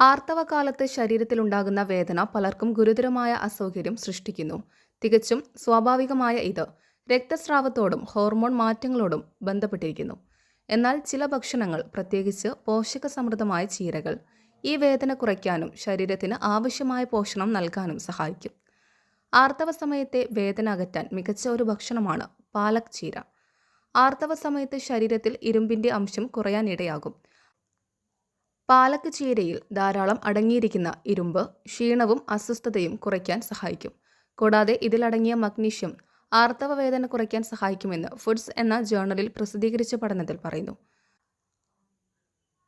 ആർത്തവകാലത്ത് ശരീരത്തിലുണ്ടാകുന്ന വേദന പലർക്കും ഗുരുതരമായ അസൗകര്യം സൃഷ്ടിക്കുന്നു. തികച്ചും സ്വാഭാവികമായ ഇത്. രക്തസ്രാവത്തോടും ഹോർമോൺ മാറ്റങ്ങളോടും ബന്ധപ്പെട്ടിരിക്കുന്നു. എന്നാൽ ചില ഭക്ഷണങ്ങൾ പ്രത്യേകിച്ച് പോഷകസമൃദ്ധമായ ചീരകൾ ഈ വേദന കുറയ്ക്കാനും ശരീരത്തിന് ആവശ്യമായ പോഷണം നൽകാനും സഹായിക്കും. ആർത്തവ സമയത്തെ വേദന അകറ്റാൻ മികച്ച ഒരു ഭക്ഷണമാണ് പാലക് ചീര. ആർത്തവ സമയത്ത് ശരീരത്തിൽ ഇരുമ്പിന്റെ അംശം കുറയാനിടയാകും പാലക് ചീരയിൽ ധാരാളം അടങ്ങിയിരിക്കുന്ന ഇരുമ്പ് ക്ഷീണവും അസ്വസ്ഥതയും കുറയ്ക്കാൻ സഹായിക്കും. കൂടാതെ ഇതിലടങ്ങിയ മഗ്നീഷ്യം ആർത്തവ വേദന കുറയ്ക്കാൻ സഹായിക്കുമെന്ന് ഫുഡ്സ് എന്ന ജേർണലിൽ പ്രസിദ്ധീകരിച്ച പഠനത്തിൽ പറയുന്നു.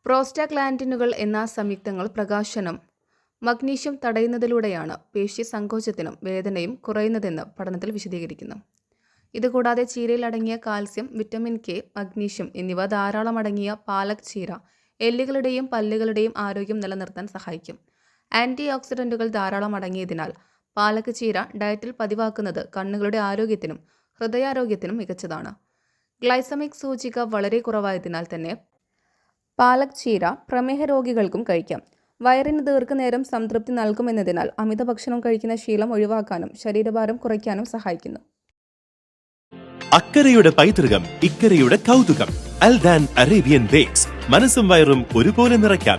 പ്രോസ്റ്റാഗ്ലാൻഡിനുകൾ എന്ന സംയുക്തങ്ങൾ പ്രകാശനം മഗ്നീഷ്യം തടയുന്നതിലൂടെയാണ് പേശി സങ്കോചത്തിനും വേദനയും കുറയുന്നതെന്ന് പഠനത്തിൽ വിശദീകരിക്കുന്നു. ഇതുകൂടാതെ ചീരയിൽ അടങ്ങിയ കാൽസ്യം വിറ്റമിൻ കെ മഗ്നീഷ്യം എന്നിവ ധാരാളം അടങ്ങിയ പാലക് ചീര എല്ലുകളുടെയും പല്ലുകളുടെയും ആരോഗ്യം നിലനിർത്താൻ സഹായിക്കും. ആന്റി ഓക്സിഡന്റുകൾ ധാരാളം അടങ്ങിയതിനാൽ പാലക് ചീര ഡയറ്റിൽ പതിവാക്കുന്നത് കണ്ണുകളുടെ ആരോഗ്യത്തിനും ഹൃദയാരോഗ്യത്തിനും മികച്ചതാണ്. ഗ്ലൈസമിക് സൂചിക വളരെ കുറവായതിനാൽ തന്നെ പാലക് ചീര പ്രമേഹ രോഗികൾക്കും കഴിക്കാം. വയറിന് ദീർഘനേരം സംതൃപ്തി നൽകുമെന്നതിനാൽ അമിത ഭക്ഷണം കഴിക്കുന്ന ശീലം ഒഴിവാക്കാനും ശരീരഭാരം കുറയ്ക്കാനും സഹായിക്കുന്നു. അക്കരയുടെ പൈതൃകം ഇക്കരയുടെ കൗതുകം. Aldan Arabian bakes. മനസ്സും വയറും ഒരുപോലെ നിറയ്ക്കാം.